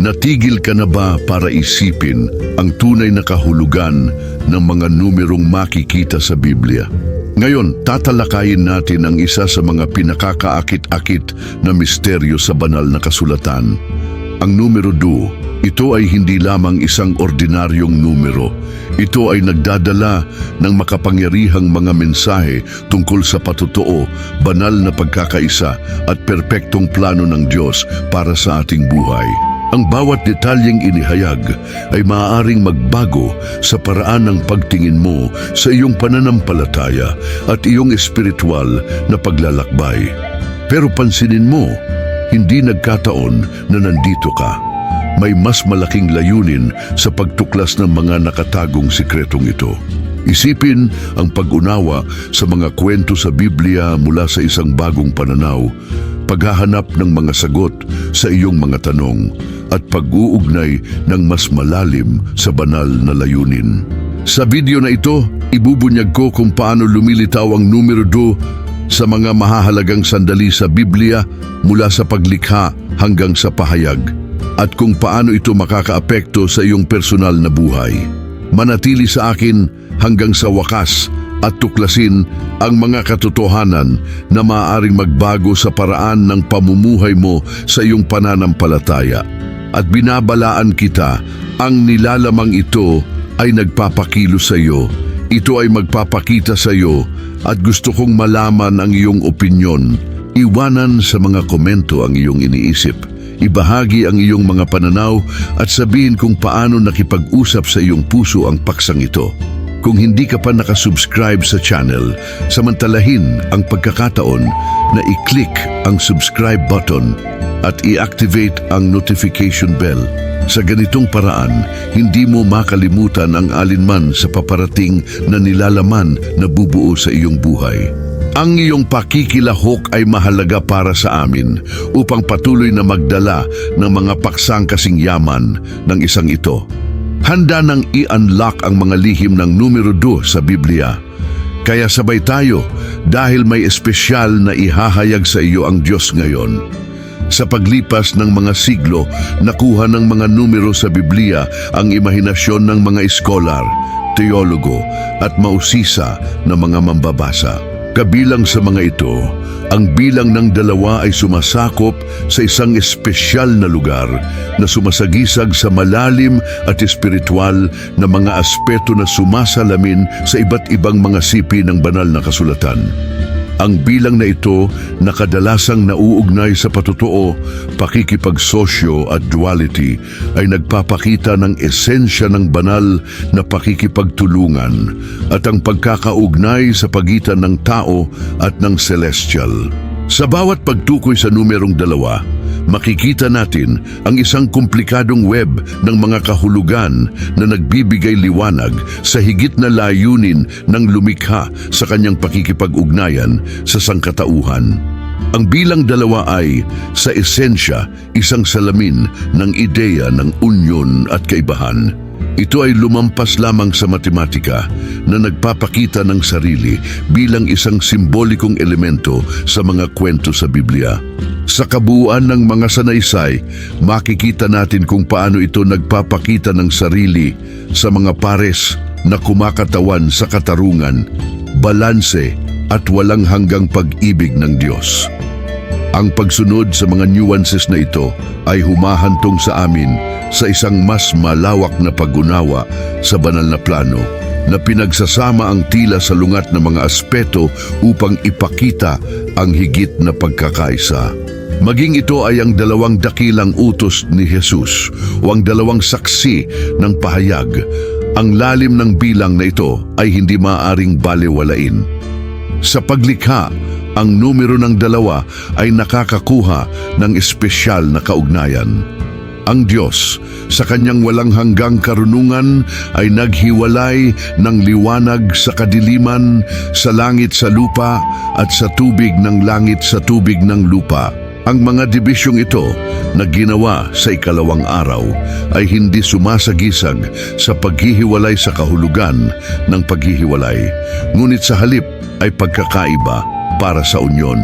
Natigil ka na ba para isipin ang tunay na kahulugan ng mga numerong makikita sa Biblia? Ngayon, tatalakayin natin ang isa sa mga pinakakaakit-akit na misteryo sa banal na kasulatan. Ang numero 2, ito ay hindi lamang isang ordinaryong numero. Ito ay nagdadala ng makapangyarihang mga mensahe tungkol sa patotoo, banal na pagkakaisa at perpektong plano ng Diyos para sa ating buhay. Ang bawat detalyeng inihayag ay maaaring magbago sa paraan ng pagtingin mo sa iyong pananampalataya at iyong espiritual na paglalakbay. Pero pansinin mo, hindi nagkataon na nandito ka. May mas malaking layunin sa pagtuklas ng mga nakatagong sikretong ito. Isipin ang pag-unawa sa mga kwento sa Biblia mula sa isang bagong pananaw, paghahanap ng mga sagot sa iyong mga tanong, at pag-uugnay ng mas malalim sa banal na layunin. Sa video na ito, ibubunyag ko kung paano lumilitaw ang numero 2 sa mga mahahalagang sandali sa Biblia mula sa paglikha hanggang sa pahayag at kung paano ito makakaapekto sa iyong personal na buhay. Manatili sa akin hanggang sa wakas at tuklasin ang mga katotohanan na maaaring magbago sa paraan ng pamumuhay mo sa iyong pananampalataya. At binabalaan kita, ang nilalamang ito ay nagpapakilo sa iyo. Ito ay magpapakita sa iyo at gusto kong malaman ang iyong opinyon. Iwanan sa mga komento ang iyong iniisip. Ibahagi ang iyong mga pananaw at sabihin kung paano nakipag-usap sa iyong puso ang paksang ito. Kung hindi ka pa nakasubscribe sa channel, samantalahin ang pagkakataon na i-click ang subscribe button at i-activate ang notification bell. Sa ganitong paraan, hindi mo makalimutan ang alinman sa paparating na nilalaman na bubuo sa iyong buhay. Ang iyong pakikilahok ay mahalaga para sa amin upang patuloy na magdala ng mga paksang kasing yaman ng isang ito. Handa nang i-unlock ang mga lihim ng numero 2 sa Biblia. Kaya sabay tayo dahil may espesyal na ihahayag sa iyo ang Diyos ngayon. Sa paglipas ng mga siglo, nakuha ng mga numero sa Biblia ang imahinasyon ng mga eskolar, teologo at mausisa na mga mambabasa. Kabilang sa mga ito, ang bilang ng dalawa ay sumasakop sa isang espesyal na lugar na sumasagisag sa malalim at espiritual na mga aspeto na sumasalamin sa iba't ibang mga sipi ng banal na kasulatan. Ang bilang na ito na kadalasang nauugnay sa patotoo, pakikipagsosyo at duality ay nagpapakita ng esensya ng banal na pakikipagtulungan at ang pagkakaugnay sa pagitan ng tao at ng celestial. Sa bawat pagtukoy sa numerong dalawa, makikita natin ang isang komplikadong web ng mga kahulugan na nagbibigay liwanag sa higit na layunin ng lumikha sa kanyang pakikipag-ugnayan sa sangkatauhan. Ang bilang dalawa ay, sa esensya, isang salamin ng ideya ng unyon at kaibahan. Ito ay lumampas lamang sa matematika na nagpapakita ng sarili bilang isang simbolikong elemento sa mga kwento sa Biblia. Sa kabuuan ng mga sanaysay, makikita natin kung paano ito nagpapakita ng sarili sa mga pares na kumakatawan sa katarungan, balanse at walang hanggang pag-ibig ng Diyos. Ang pagsunod sa mga nuances na ito ay humahantong sa amin sa isang mas malawak na pag-unawa sa banal na plano na pinagsasama ang tila sa lungat ng mga aspeto upang ipakita ang higit na pagkakaisa. Maging ito ay ang dalawang dakilang utos ni Jesus o ang dalawang saksi ng pahayag. Ang lalim ng bilang na ito ay hindi maaring balewalain. Sa paglikha, ang numero ng dalawa ay nakakakuha ng espesyal na kaugnayan. Ang Diyos, sa kanyang walang hanggang karunungan, ay naghiwalay ng liwanag sa kadiliman, sa langit sa lupa, at sa tubig ng langit sa tubig ng lupa. Ang mga dibisyong ito na ginawa sa ikalawang araw ay hindi sumasagisag sa paghihiwalay sa kahulugan ng paghihiwalay, ngunit sa halip ay pagkakaiba para sa unyon.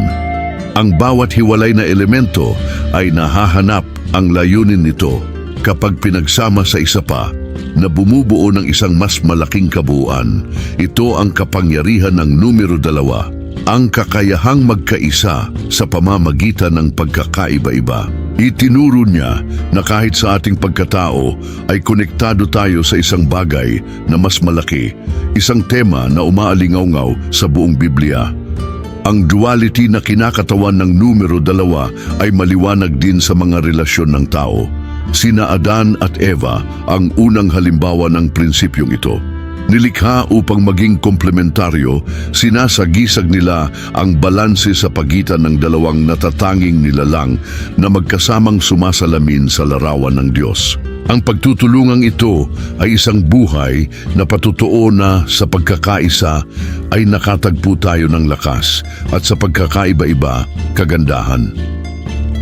Ang bawat hiwalay na elemento ay nahahanap ang layunin nito kapag pinagsama sa isa pa na bumubuo ng isang mas malaking kabuuan. Ito ang kapangyarihan ng numero dalawa, ang kakayahang magkaisa sa pamamagitan ng pagkakaiba-iba. Itinuro niya na kahit sa ating pagkatao ay konektado tayo sa isang bagay na mas malaki, isang tema na umaalingaw sa buong Biblia. Ang duality na kinakatawan ng numero dalawa ay maliwanag din sa mga relasyon ng tao. Sina Adan at Eva ang unang halimbawa ng prinsipyong ito. Nilikha upang maging komplementaryo, sinasagisag nila ang balanse sa pagitan ng dalawang natatanging nilalang na magkasamang sumasalamin sa larawan ng Diyos. Ang pagtutulungang ito ay isang buhay na patutuo na sa pagkakaisa ay nakatagpo tayo ng lakas at sa pagkakaiba-iba, kagandahan.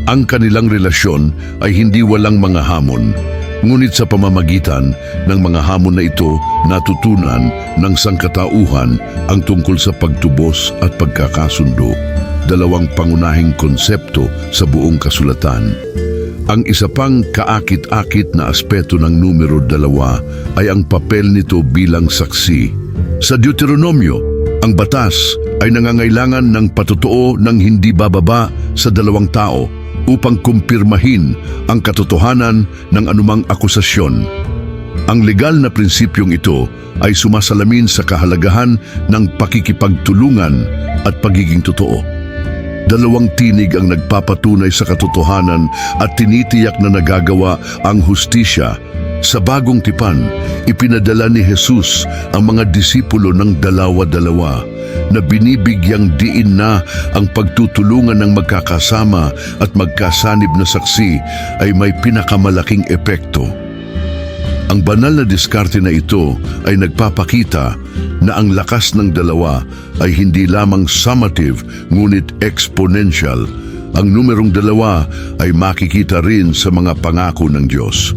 Ang kanilang relasyon ay hindi walang mga hamon, ngunit sa pamamagitan ng mga hamon na ito natutunan ng sangkatauhan ang tungkol sa pagtubos at pagkakasundo, dalawang pangunahing konsepto sa buong kasulatan. Ang isa pang kaakit-akit na aspeto ng numero dalawa ay ang papel nito bilang saksi. Sa Deuteronomyo, ang batas ay nangangailangan ng patutuo ng hindi bababa sa dalawang tao upang kumpirmahin ang katotohanan ng anumang akusasyon. Ang legal na prinsipyong ito ay sumasalamin sa kahalagahan ng pakikipagtulungan at pagiging totoo. Dalawang tinig ang nagpapatunay sa katotohanan at tinitiyak na nagagawa ang hustisya. Sa bagong tipan, ipinadala ni Jesus ang mga disipulo ng dalawa-dalawa na binibigyang diin na ang pagtutulungan ng magkakasama at magkasanib na saksi ay may pinakamalaking epekto. Ang banal na diskarte na ito ay nagpapakita na ang lakas ng dalawa ay hindi lamang summative ngunit exponential. Ang numerong dalawa ay makikita rin sa mga pangako ng Diyos.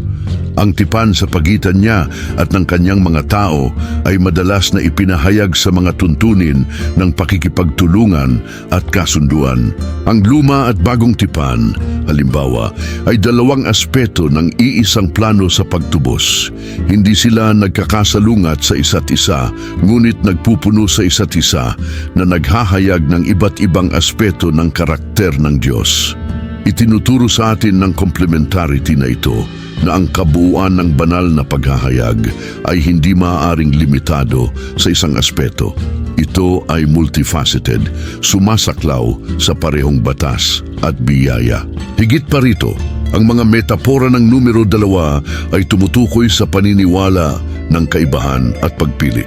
Ang tipan sa pagitan niya at ng kanyang mga tao ay madalas na ipinahayag sa mga tuntunin ng pakikipagtulungan at kasunduan. Ang luma at bagong tipan, halimbawa, ay dalawang aspeto ng iisang plano sa pagtubos. Hindi sila nagkakasalungat sa isa't isa, ngunit nagpupuno sa isa't isa na naghahayag ng iba't ibang aspeto ng karakter ng Diyos. Itinuturo sa atin ng complementarity na ito na ang kabuuan ng banal na paghahayag ay hindi maaaring limitado sa isang aspeto. Ito ay multifaceted, sumasaklaw sa parehong batas at biyaya. Higit pa rito, ang mga metapora ng numero dalawa ay tumutukoy sa paniniwala ng kaibahan at pagpili.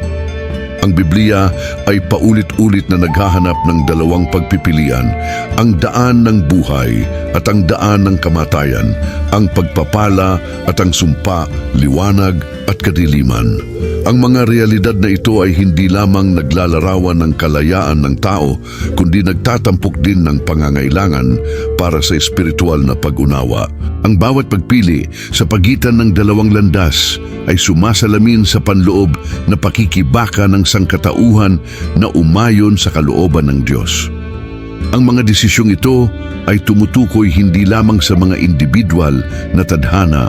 Ang Biblia ay paulit-ulit na naghahanap ng dalawang pagpipilian, ang daan ng buhay at ang daan ng kamatayan, ang pagpapala at ang sumpa, liwanag at kadiliman. Ang mga realidad na ito ay hindi lamang naglalarawan ng kalayaan ng tao, kundi nagtatampok din ng pangangailangan para sa espiritual na pag-unawa. Ang bawat pagpili sa pagitan ng dalawang landas ay sumasalamin sa panloob na pakikibaka ng sangkatauhan na umayon sa kalooban ng Diyos. Ang mga desisyong ito ay tumutukoy hindi lamang sa mga individual na tadhana,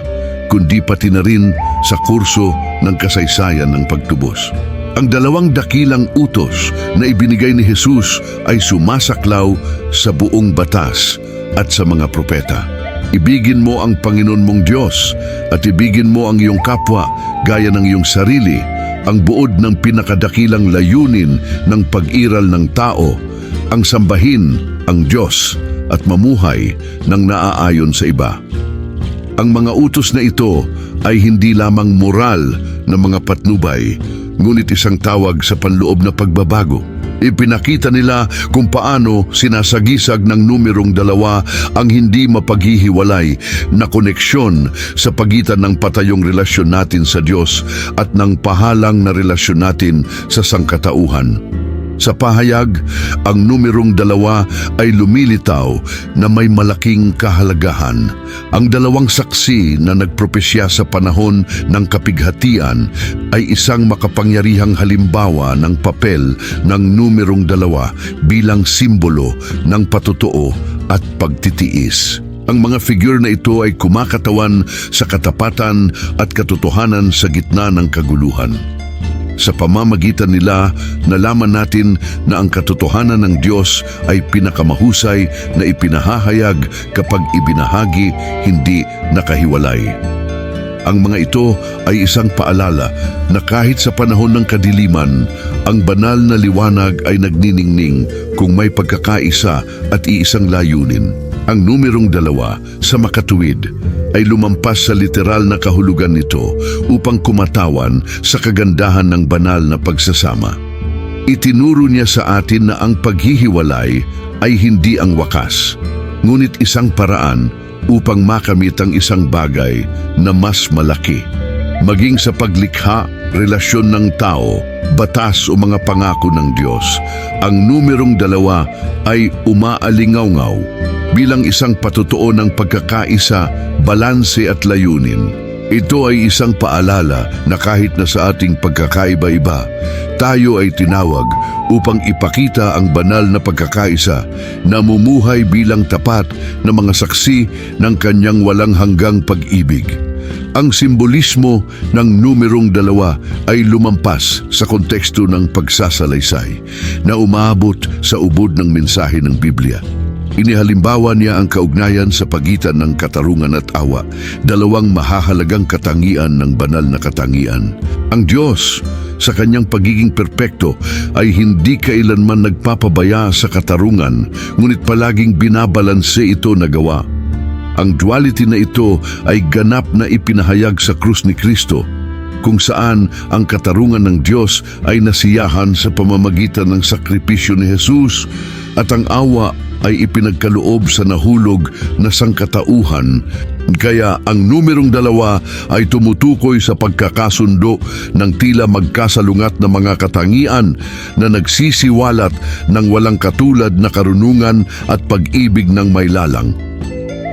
kundi pati na rin sa kurso ng kasaysayan ng pagtubos. Ang dalawang dakilang utos na ibinigay ni Jesus ay sumasaklaw sa buong batas at sa mga propeta. Ibigin mo ang Panginoon mong Diyos at ibigin mo ang iyong kapwa gaya ng iyong sarili, ang buod ng pinakadakilang layunin ng pag-iral ng tao, ang sambahin ang Diyos at mamuhay ng naaayon sa iba. Ang mga utos na ito ay hindi lamang moral na mga patnubay, ngunit isang tawag sa panloob na pagbabago. Ipinakita nila kung paano sinasagisag ng numerong dalawa ang hindi mapaghihiwalay na koneksyon sa pagitan ng patayong relasyon natin sa Diyos at ng pahalang na relasyon natin sa sangkatauhan. Sa pahayag, ang numerong dalawa ay lumilitaw na may malaking kahalagahan. Ang dalawang saksi na nagpropesya sa panahon ng kapighatian ay isang makapangyarihang halimbawa ng papel ng numerong dalawa bilang simbolo ng patutuo at pagtitiis. Ang mga figure na ito ay kumakatawan sa katapatan at katotohanan sa gitna ng kaguluhan. Sa pamamagitan nila, nalaman natin na ang katotohanan ng Diyos ay pinakamahusay na ipinahahayag kapag ibinahagi, hindi nakahiwalay. Ang mga ito ay isang paalala na kahit sa panahon ng kadiliman, ang banal na liwanag ay nagniningning kung may pagkakaisa at iisang layunin. Ang numerong dalawa sa makatuwid ay lumampas sa literal na kahulugan nito upang kumatawan sa kagandahan ng banal na pagsasama. Itinuro niya sa atin na ang paghihiwalay ay hindi ang wakas, ngunit isang paraan upang makamit ang isang bagay na mas malaki. Maging sa paglikha, relasyon ng tao, batas o mga pangako ng Diyos, ang numerong dalawa ay umaalingaw-ngaw bilang isang patutuo ng pagkakaisa, balanse at layunin. Ito ay isang paalala na kahit na sa ating pagkakaiba-iba, tayo ay tinawag upang ipakita ang banal na pagkakaisa na mumuhay bilang tapat na mga saksi ng kanyang walang hanggang pag-ibig. Ang simbolismo ng numerong dalawa ay lumampas sa konteksto ng pagsasalaysay na umaabot sa ubod ng mensahe ng Biblia. Inihalimbawa niya ang kaugnayan sa pagitan ng katarungan at awa, dalawang mahahalagang katangian ng banal na katangian. Ang Diyos, sa kanyang pagiging perpekto, ay hindi kailanman nagpapabaya sa katarungan, ngunit palaging binabalanse ito na gawa. Ang duality na ito ay ganap na ipinahayag sa krus ni Kristo, kung saan ang katarungan ng Diyos ay nasiyahan sa pamamagitan ng sakripisyo ni Jesus at ang awa ay ipinagkaloob sa nahulog na sangkatauhan. Kaya ang numerong dalawa ay tumutukoy sa pagkakasundo ng tila magkasalungat na mga katangian na nagsisiwalat ng walang katulad na karunungan at pag-ibig ng may lalang.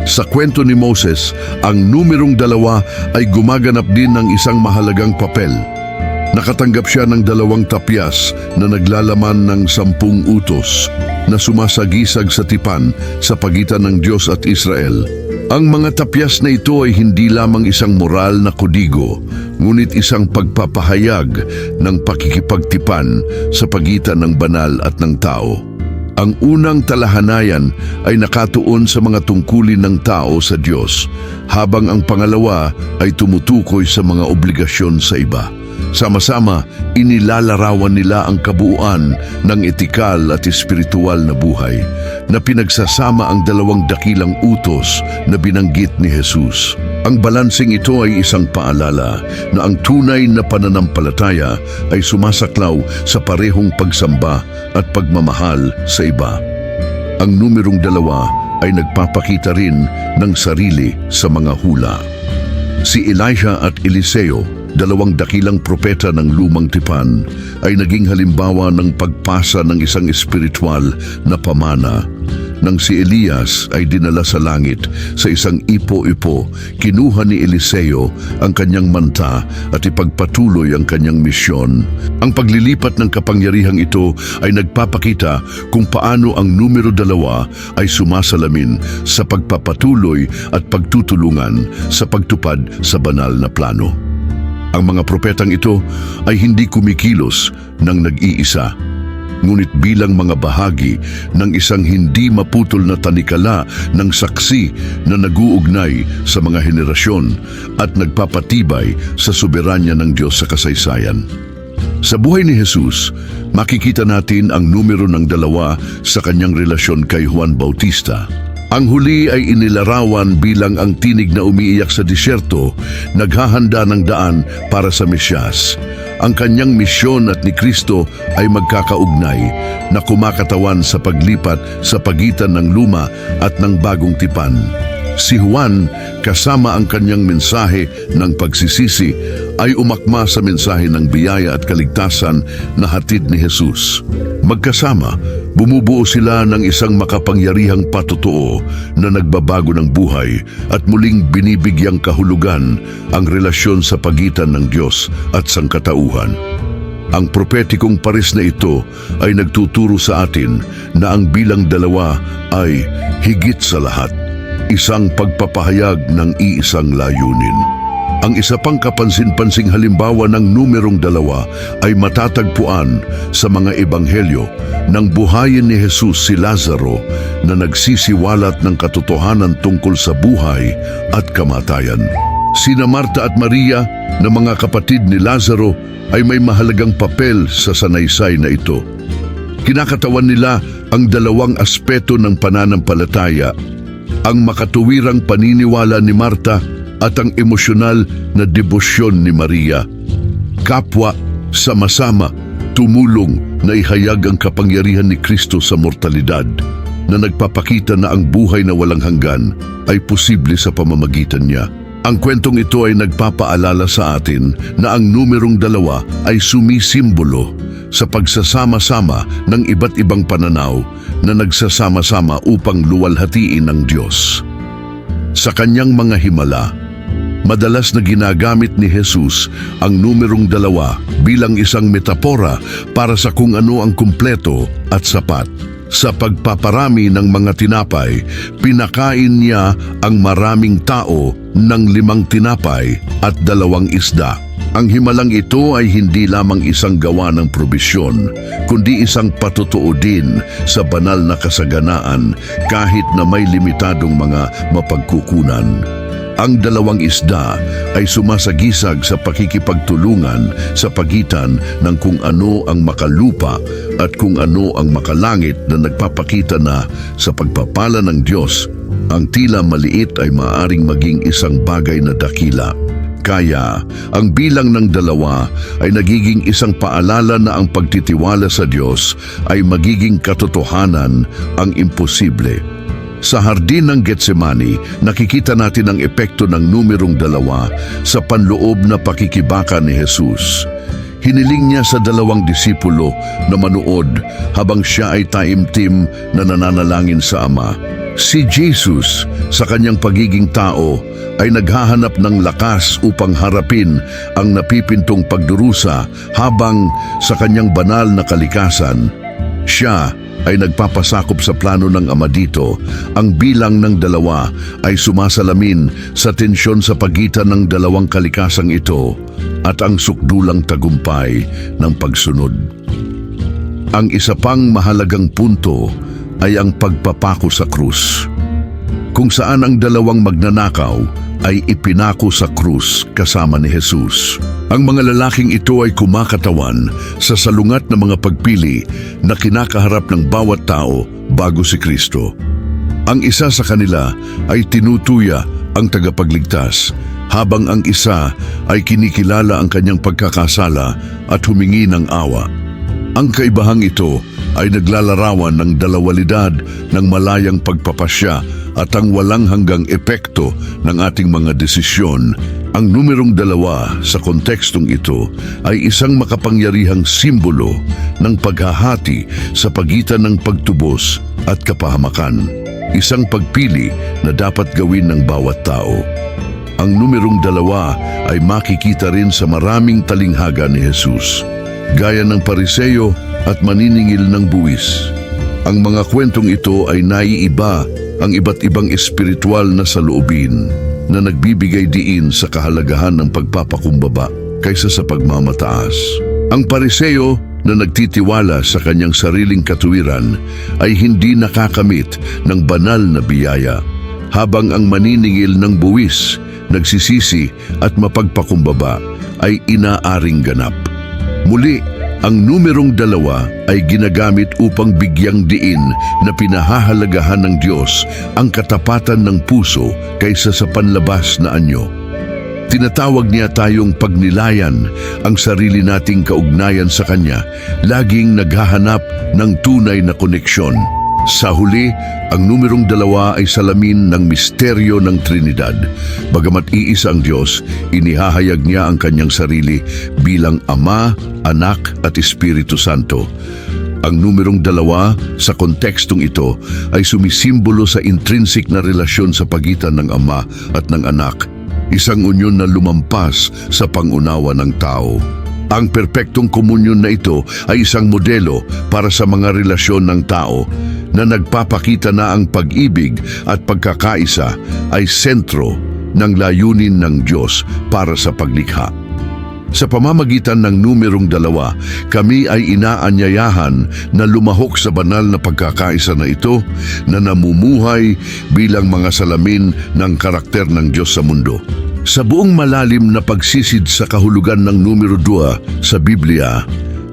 Sa kwento ni Moses, ang numerong dalawa ay gumaganap din ng isang mahalagang papel. Nakatanggap siya ng dalawang tapyas na naglalaman ng sampung utos na sumasagisag sa tipan sa pagitan ng Diyos at Israel. Ang mga tapyas na ito ay hindi lamang isang moral na kodigo, ngunit isang pagpapahayag ng pakikipagtipan sa pagitan ng banal at ng tao. Ang unang talahanayan ay nakatuon sa mga tungkulin ng tao sa Diyos, habang ang pangalawa ay tumutukoy sa mga obligasyon sa iba. Sama-sama, inilalarawan nila ang kabuuan ng etikal at espiritual na buhay na pinagsasama ang dalawang dakilang utos na binanggit ni Jesus. Ang balansing ito ay isang paalala na ang tunay na pananampalataya ay sumasaklaw sa parehong pagsamba at pagmamahal sa iba. Ang numerong dalawa ay nagpapakita rin ng sarili sa mga hula. Si Elijah at Eliseo, dalawang dakilang propeta ng lumang tipan, ay naging halimbawa ng pagpasa ng isang espiritual na pamana. Nang si Elias ay dinala sa langit sa isang ipo-ipo, kinuha ni Eliseo ang kanyang manta at ipagpatuloy ang kanyang misyon. Ang paglilipat ng kapangyarihang ito ay nagpapakita kung paano ang numero dalawa ay sumasalamin sa pagpapatuloy at pagtutulungan sa pagtupad sa banal na plano. Ang mga propetang ito ay hindi kumikilos ng nag-iisa, ngunit bilang mga bahagi ng isang hindi maputol na tanikala ng saksi na naguugnay sa mga henerasyon at nagpapatibay sa soberanya ng Diyos sa kasaysayan. Sa buhay ni Jesus, makikita natin ang numero ng dalawa sa kanyang relasyon kay Juan Bautista. Ang huli ay inilarawan bilang ang tinig na umiiyak sa disyerto, naghahanda ng daan para sa Mesyas. Ang kanyang misyon at ni Kristo ay magkakaugnay na kumakatawan sa paglipat sa pagitan ng luma at ng bagong tipan. Si Juan, kasama ang kanyang mensahe ng pagsisisi, ay umakma sa mensahe ng biyaya at kaligtasan na hatid ni Jesus. Magkasama, bumubuo sila ng isang makapangyarihang patutuo na nagbabago ng buhay at muling binibigyang kahulugan ang relasyon sa pagitan ng Diyos at sangkatauhan. Ang propetikong paris na ito ay nagtuturo sa atin na ang bilang dalawa ay higit sa lahat isang pagpapahayag ng iisang layunin. Ang isa pang kapansin-pansing halimbawa ng numerong dalawa ay matatagpuan sa mga ebanghelyo nang buhayin ni Jesus si Lazaro na nagsisiwalat ng katotohanan tungkol sa buhay at kamatayan. Sina Marta at Maria na mga kapatid ni Lazaro ay may mahalagang papel sa sanaysay na ito. Kinakatawan nila ang dalawang aspeto ng pananampalataya, ang makatuwirang paniniwala ni Marta at ang emosyonal na debosyon ni Maria. Kapwa, sama-sama, tumulong na ihayag ang kapangyarihan ni Kristo sa mortalidad na nagpapakita na ang buhay na walang hanggan ay posible sa pamamagitan niya. Ang kwentong ito ay nagpapaalala sa atin na ang numerong dalawa ay sumisimbolo sa pagsasama-sama ng iba't ibang pananaw na nagsasama-sama upang luwalhatiin ang Diyos. Sa kanyang mga himala, madalas na ginagamit ni Jesus ang numerong dalawa bilang isang metapora para sa kung ano ang kumpleto at sapat. Sa pagpaparami ng mga tinapay, pinakain niya ang maraming tao ng limang tinapay at dalawang isda. Ang himalang ito ay hindi lamang isang gawa ng probisyon, kundi isang patutuo din sa banal na kasaganaan kahit na may limitadong mga mapagkukunan. Ang dalawang isda ay sumasagisag sa pakikipagtulungan sa pagitan ng kung ano ang makalupa at kung ano ang makalangit na nagpapakita na sa pagpapala ng Diyos, ang tila maliit ay maaring maging isang bagay na dakila. Kaya, ang bilang ng dalawa ay nagiging isang paalala na ang pagtitiwala sa Diyos ay magiging katotohanan ang imposible. Sa hardin ng Getsemani, nakikita natin ang epekto ng numerong dalawa sa panloob na pakikibaka ni Jesus. Hiniling niya sa dalawang disipulo na manuod habang siya ay taimtim na nananalangin sa Ama. Si Jesus, sa kanyang pagiging tao, ay naghahanap ng lakas upang harapin ang napipintong pagdurusa habang sa kanyang banal na kalikasan, siya ay nagpapasakop sa plano ng ama dito. Ang bilang ng dalawa ay sumasalamin sa tensyon sa pagitan ng dalawang kalikasang ito at ang sukdulang tagumpay ng pagsunod. Ang isa pang mahalagang punto ay ang pagpapako sa krus. Kung saan ang dalawang magnanakaw ay ipinako sa krus kasama ni Jesus. Ang mga lalaking ito ay kumakatawan sa salungat ng mga pagpili na kinakaharap ng bawat tao bago si Kristo. Ang isa sa kanila ay tinutuya ang tagapagligtas, habang ang isa ay kinikilala ang kanyang pagkakasala at humingi ng awa. Ang kaibahang ito ay naglalarawan ng dalawalidad ng malayang pagpapasya at ang walang hanggang epekto ng ating mga desisyon. Ang numerong dalawa sa kontekstong ito ay isang makapangyarihang simbolo ng paghahati sa pagitan ng pagtubos at kapahamakan. Isang pagpili na dapat gawin ng bawat tao. Ang numerong dalawa ay makikita rin sa maraming talinghaga ni Jesus gaya ng pariseyo at maniningil ng buwis. Ang mga kwentong ito ay naiiba ang iba't ibang espiritual na saloobin na nagbibigay diin sa kahalagahan ng pagpapakumbaba kaysa sa pagmamataas. Ang pariseyo na nagtitiwala sa kanyang sariling katuwiran ay hindi nakakamit ng banal na biyaya, habang ang maniningil ng buwis, nagsisisi at mapagpakumbaba ay inaaring ganap. Muli, ang numerong dalawa ay ginagamit upang bigyang diin na pinahahalagahan ng Diyos ang katapatan ng puso kaysa sa panlabas na anyo. Tinatawag niya tayong pagnilayan ang sarili nating kaugnayan sa Kanya, laging naghahanap ng tunay na koneksyon. Sa huli, ang numerong dalawa ay salamin ng misteryo ng Trinidad. Bagamat iisa ang Diyos, inihahayag niya ang kanyang sarili bilang Ama, Anak at Espiritu Santo. Ang numerong dalawa sa kontekstong ito ay sumisimbolo sa intrinsic na relasyon sa pagitan ng Ama at ng Anak, isang unyon na lumampas sa pangunawa ng tao. Ang perpektong komunyon na ito ay isang modelo para sa mga relasyon ng tao na nagpapakita na ang pag-ibig at pagkakaisa ay sentro ng layunin ng Diyos para sa paglikha. Sa pamamagitan ng numerong dalawa, kami ay inaanyayahan na lumahok sa banal na pagkakaisa na ito na namumuhay bilang mga salamin ng karakter ng Diyos sa mundo. Sa buong malalim na pagsisid sa kahulugan ng numero 2 sa Biblia,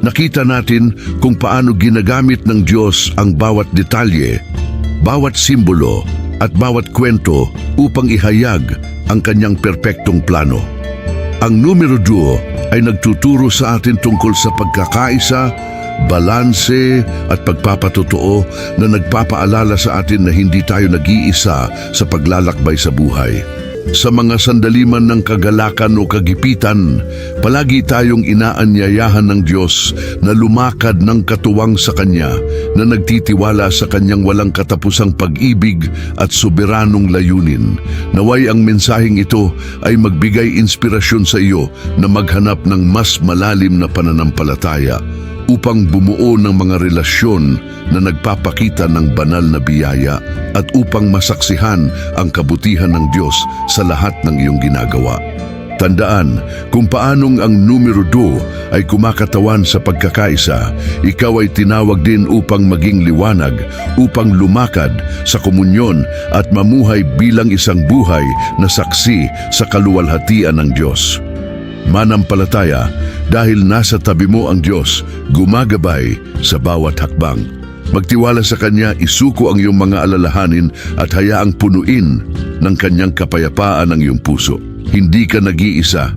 nakita natin kung paano ginagamit ng Diyos ang bawat detalye, bawat simbolo at bawat kwento upang ihayag ang kanyang perpektong plano. Ang numero 2 ay nagtuturo sa atin tungkol sa pagkakaisa, balanse at pagpapatotoo na nagpapaalala sa atin na hindi tayo nag-iisa sa paglalakbay sa buhay. Sa mga sandaliman ng kagalakan o kagipitan, palagi tayong inaanyayahan ng Diyos na lumakad ng katuwang sa Kanya na nagtitiwala sa Kanyang walang katapusang pag-ibig at soberanong layunin. Naway ang mensaheng ito ay magbigay inspirasyon sa iyo na maghanap ng mas malalim na pananampalataya upang bumuo ng mga relasyon na nagpapakita ng banal na biyaya at upang masaksihan ang kabutihan ng Diyos sa lahat ng iyong ginagawa. Tandaan, kung paanong ang numero 2 ay kumakatawan sa pagkakaisa, ikaw ay tinawag din upang maging liwanag, upang lumakad sa komunyon at mamuhay bilang isang buhay na saksi sa kaluwalhatian ng Diyos. Manampalataya, dahil nasa tabi mo ang Diyos, gumagabay sa bawat hakbang. Magtiwala sa Kanya, isuko ang iyong mga alalahanin at hayaang punuin ng Kanyang kapayapaan ang iyong puso. Hindi ka nag-iisa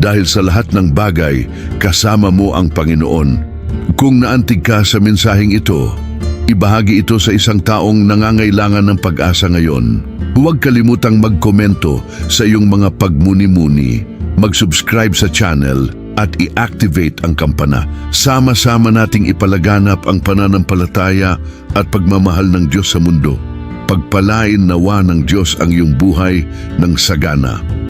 dahil sa lahat ng bagay, kasama mo ang Panginoon. Kung naantig ka sa mensaheng ito, ibahagi ito sa isang taong nangangailangan ng pag-asa ngayon. Huwag kalimutang magkomento sa iyong mga pagmuni-muni, mag-subscribe sa channel at i-activate ang kampana. Sama-sama nating ipalaganap ang pananampalataya at pagmamahal ng Diyos sa mundo. Pagpalain nawa ng Diyos ang iyong buhay ng sagana.